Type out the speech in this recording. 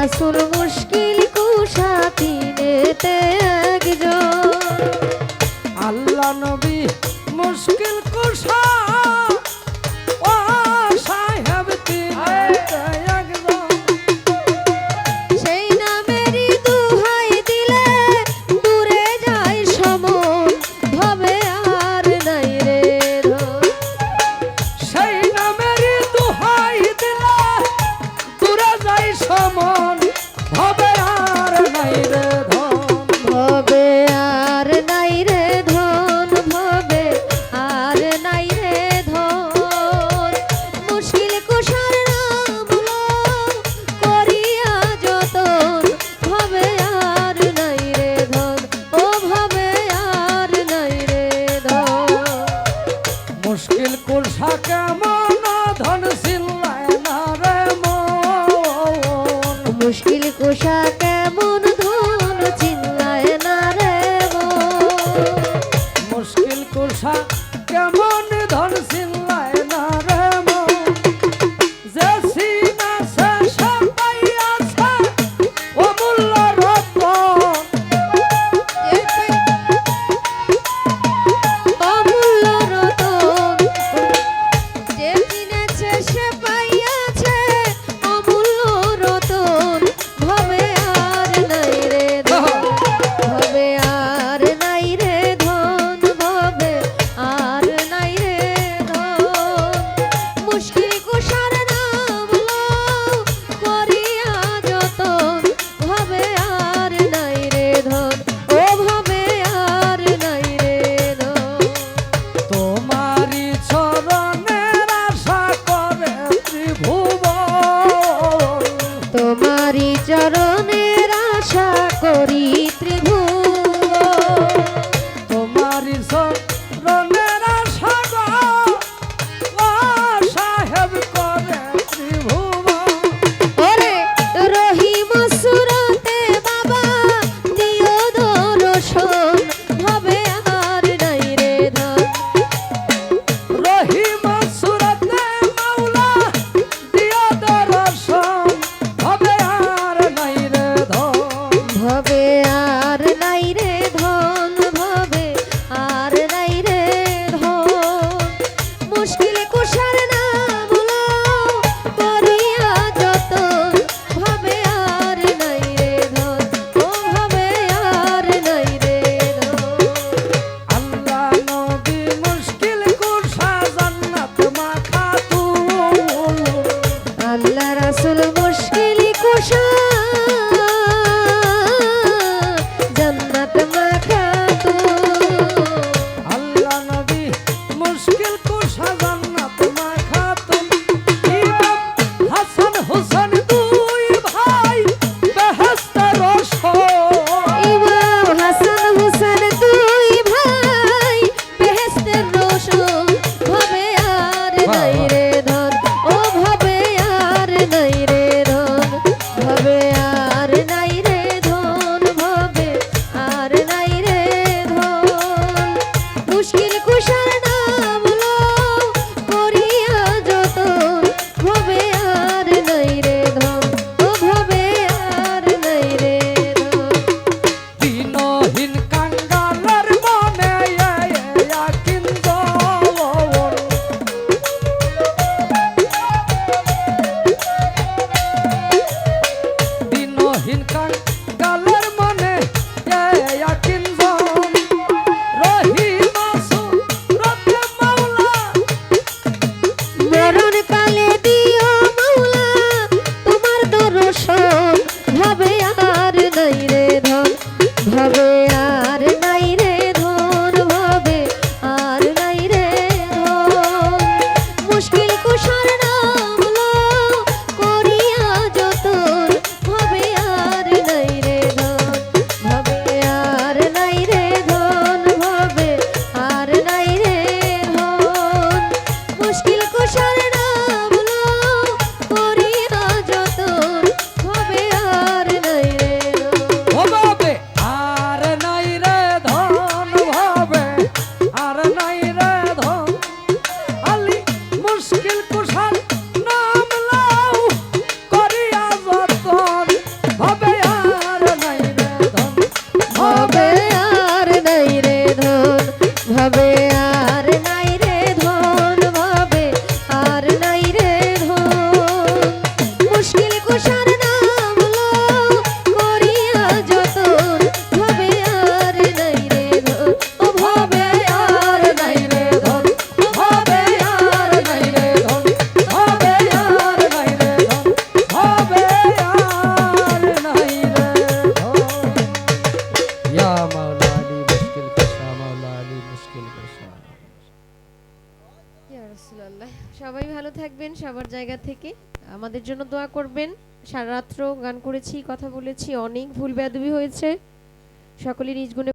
রাসুল মুশকিল কুশা তিনেতে একজন। আল্লাহ hoş সবাই ভালো থাকবেন, সবার জায়গা থেকে। আমাদের জন্য দোয়া করবেন। সারা রাত্র গান করেছি, কথা বলেছি, অনেক ভুল বেদবি হয়েছে। সকলের নিজ গুণে